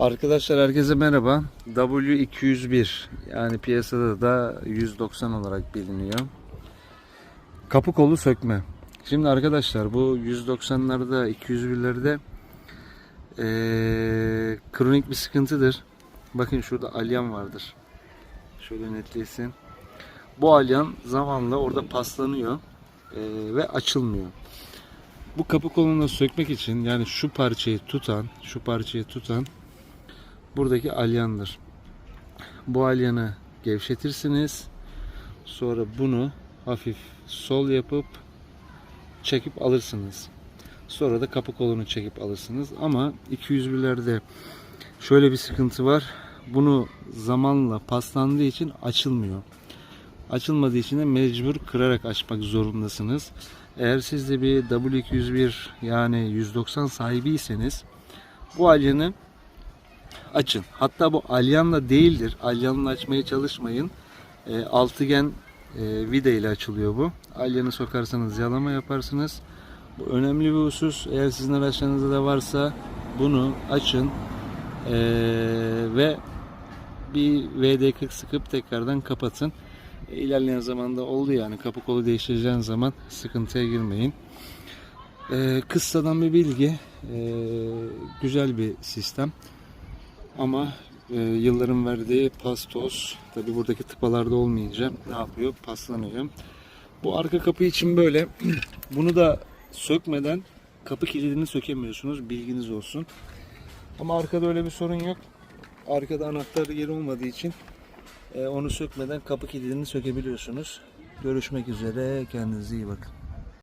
Arkadaşlar herkese merhaba. W201 yani piyasada da 190 olarak biliniyor. Kapı kolu sökme. Şimdi arkadaşlar bu 190'larda 201'lerde eee, kronik bir sıkıntıdır. Bakın şurada alyan vardır. Şöyle netlesin. Bu alyan zamanla orada paslanıyor eee, ve açılmıyor. Bu kapı kolunu sökmek için yani şu parçayı tutan, şu parçayı tutan buradaki alyandır. Bu alyanı gevşetirsiniz. Sonra bunu hafif sol yapıp çekip alırsınız. Sonra da kapı kolunu çekip alırsınız. Ama 201'lerde şöyle bir sıkıntı var. Bunu zamanla paslandığı için açılmıyor. Açılmadığı için de mecbur kırarak açmak zorundasınız. Eğer siz de bir W201 yani 190 sahibiyseniz bu alyanı açın. Hatta bu alyanla değildir. Alyanla açmaya çalışmayın. E, altıgen e, vida ile açılıyor bu. Alyanı sokarsanız yalama yaparsınız. Bu önemli bir husus. Eğer sizin araçlarınızda da varsa bunu açın E, ve bir VD40 sıkıp tekrardan kapatın. E, ilerleyen zamanda oldu yani kapı kolu değiştireceğiniz zaman sıkıntıya girmeyin. E, kıssadan bir bilgi. E, güzel bir sistem. Ama e, yılların verdiği pastos tabi buradaki tıpalarda olmayınca ne yapıyor? Paslanıyor. Bu arka kapı için böyle. Bunu da sökmeden kapı kilidini sökemiyorsunuz. Bilginiz olsun. Ama arkada öyle bir sorun yok. Arkada anahtar yeri olmadığı için e, onu sökmeden kapı kilidini sökebiliyorsunuz. Görüşmek üzere. Kendinize iyi bakın.